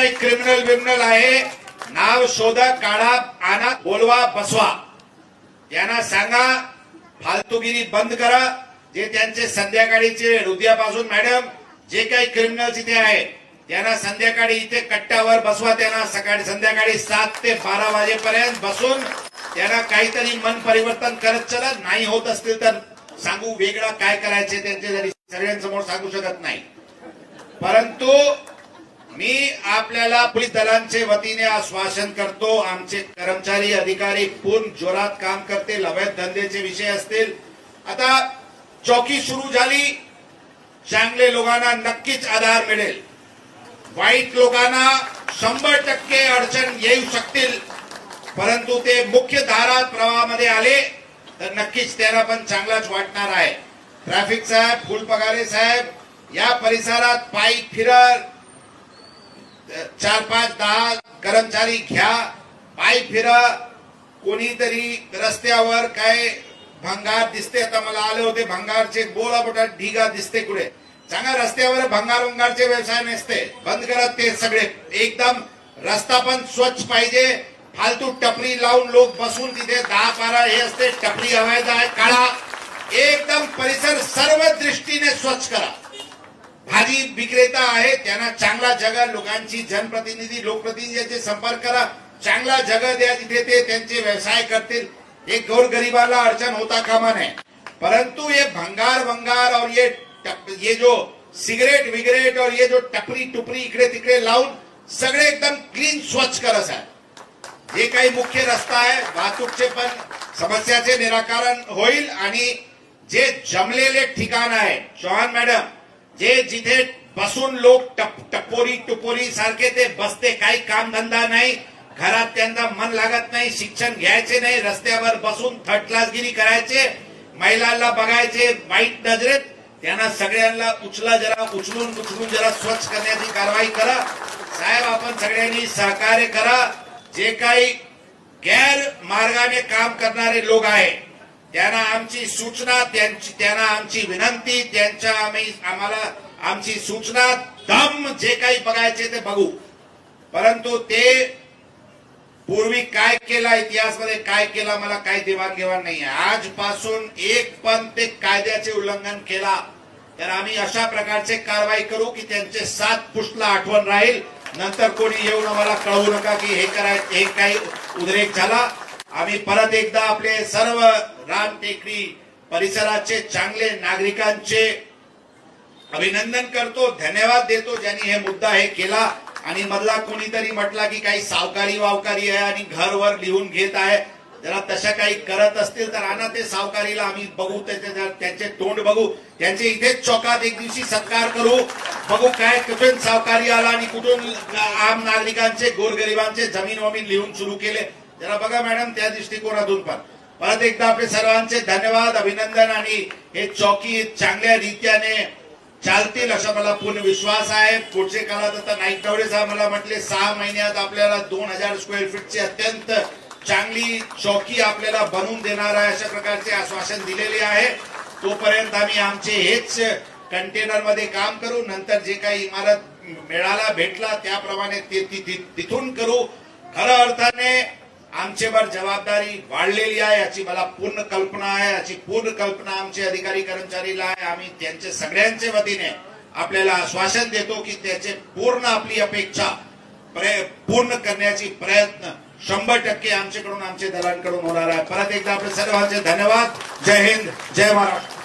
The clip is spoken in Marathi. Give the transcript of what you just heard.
काही क्रिमिनल बिमिनल आहे. नाव शोधा काढा आणा बोलवा बसवा. यांना सांगा फालतूगिरी बंद करा. जे त्यांचे संध्याकाळीचे हृदयापासून मॅडम जे काही क्रिमिनल्स इथे आहे त्यांना संध्याकाळी इथे कट्ट्यावर बसवा. त्यांना सकाळी संध्याकाळी सात ते बारा वाजेपर्यंत बसून त्यांना काहीतरी मन परिवर्तन करत चला. नाही होत असतील तर सांगू वेगळं काय करायचे त्यांचे जरी सगळ्यांसमोर सांगू शकत नाही. परंतु मी आपल्याला पोलीस दलांचे वतीने आश्वासन करतो. आमचे कर्मचारी अधिकारी पूर्ण जोरात काम करतील. अवैध धंदेचे विषय असतील. आता चौकी सुरू झाली. चांगले लोकांना नक्कीच आधार मिळेल. वाईट लोकांना शंभर टक्के अडचण येऊ शकतील. परंतु ते मुख्य धारा प्रवाहामध्ये आले तर नक्कीच त्यांना पण चांगलाच वाटणार आहे. ट्रॅफिक साहेब फुलपगारे साहेब या परिसरात पायी फिरत चार पाच दहा कर्मचारी घ्या. पाय फिरा. कोणीतरी रस्त्यावर काय भंगार दिसते? आता मला आले होते भंगारचे बोला बोटा ढिगा दिसते कुठे? सांगा रस्त्यावर भंगार उंगारचे व्यवसाय नसते. बंद करत ते सगळे. एकदम रस्ता पण स्वच्छ पाहिजे. फालतू टपरी लावून लोक बसून तिथे दहा बारा हे असते. टपरी अवैध आहे काळा एकदम परिसर सर्व दृष्टीने स्वच्छ करा. भाजी विक्रेता आहे त्यांना चांगला जगा लोकांची जनप्रतिनिधी लोकप्रतिनिधीचे संपर्क करा. चांगला जगा द्या तिथे ते त्यांचे व्यवसाय करतील. एक गोरगरीबाला अडचण होता कामा नये. परंतु ये भंगार भंगार और ये टप- ये जो सिगरेट विगरेट और ये जो टपरी टुपरी इकडे तिकडे लावून सगळे एकदम क्लीन स्वच्छ करत आहे जे काही मुख्य रस्ता आहे. वाहतूकचे पण समस्याचे निराकरण होईल आणि जे जमलेले ठिकाण आहे चौहान मॅडम जे जिथे बसून लोक टप टपोरी टुपोरी सारखे ते बसते काही कामधंदा नाही घरात त्यांना मन लागत नाही शिक्षण घ्यायचे नाही रस्त्यावर बसून थर्ड क्लासगिरी करायचे महिलांना बघायचे वाईट नजरेत त्यांना सगळ्यांना उचला जरा उचलून उचलून जरा स्वच्छ करण्याची कारवाई करा. साहेब आपण सगळ्यांनी सहकार्य करा. जे काही गैर मार्गाने काम करणारे लोक आहे त्यांना आमची सूचना त्यांची त्यांना आमची विनंती त्यांच्या आम्ही आम्हाला आमची सूचना दम जे काही बघायचे ते बघू. परंतु ते पूर्वी काय केला इतिहासमध्ये काय केला मला काही देवाणघेवाण नाही आहे आजपासून एक पण ते कायद्याचे उल्लंघन केला. तर आम्ही अशा प्रकारचे कारवाई करू की त्यांचे सात पुष्टला आठवण राहील. नंतर कोणी येऊन आम्हाला कळवू नका की हे कराय हे काही उद्रेक झाला. आम्ही परत एकदा आपले सर्व राम टेकडी परिसराचे चांगले नागरिकांचे अभिनंदन करतो धन्यवाद देतो ज्यांनी हे मुद्दा हे केला. आणि मधला कोणीतरी म्हटला की काही सावकारी वावकारी आहे आणि घरवर लिहून घेत आहे. जरा तशा काही करत असतील तर आणा ते सावकारीला आम्ही बघू त्याचे त्यांचे तोंड बघू. त्यांचे इथेच चौकात एक दिवशी सत्कार करू. बघू काय कुठून सावकारी आला आणि कुठून आम नागरिकांचे गोरगरिबांचे जमीन वमीन लिहून सुरू केले. जरा बघा मॅडम त्या दृष्टिकोनातून पण. परत एकदा आपले सर्वांचे धन्यवाद अभिनंदन आणि हे चौकी चांगल्या रीत्याने चालतील असा मला पूर्ण विश्वास आहे. पुढचे काळात आता नाईक तावडे साहेब मला म्हटले सहा महिन्यात आपल्याला दोन हजार स्क्वेअर फीटची अत्यंत चांगली चौकी आपल्याला बनवून देणार आहे अशा प्रकारचे आश्वासन दिलेले आहे. तोपर्यंत आम्ही आमचे हेच कंटेनरमध्ये काम करू. नंतर जे काही इमारत मिळाला भेटला त्याप्रमाणे ते तिथून करू. खऱ्या अर्थाने आमच्यावर जबाबदारी वाढलेली आहे याची मला पूर्ण कल्पना आहे याची पूर्ण कल्पना आमचे अधिकारी कर्मचारीला आहे. आम्ही त्यांच्या सगळ्यांचे वतीने आपल्याला आश्वासन देतो की त्याचे पूर्ण आपली अपेक्षा पूर्ण करण्याची प्रयत्न शंभर टक्के आमच्याकडून आमच्या दलांकडून होणार आहे. परत एकदा आपले सर्वांचे धन्यवाद. जय हिंद. जय महाराष्ट्र.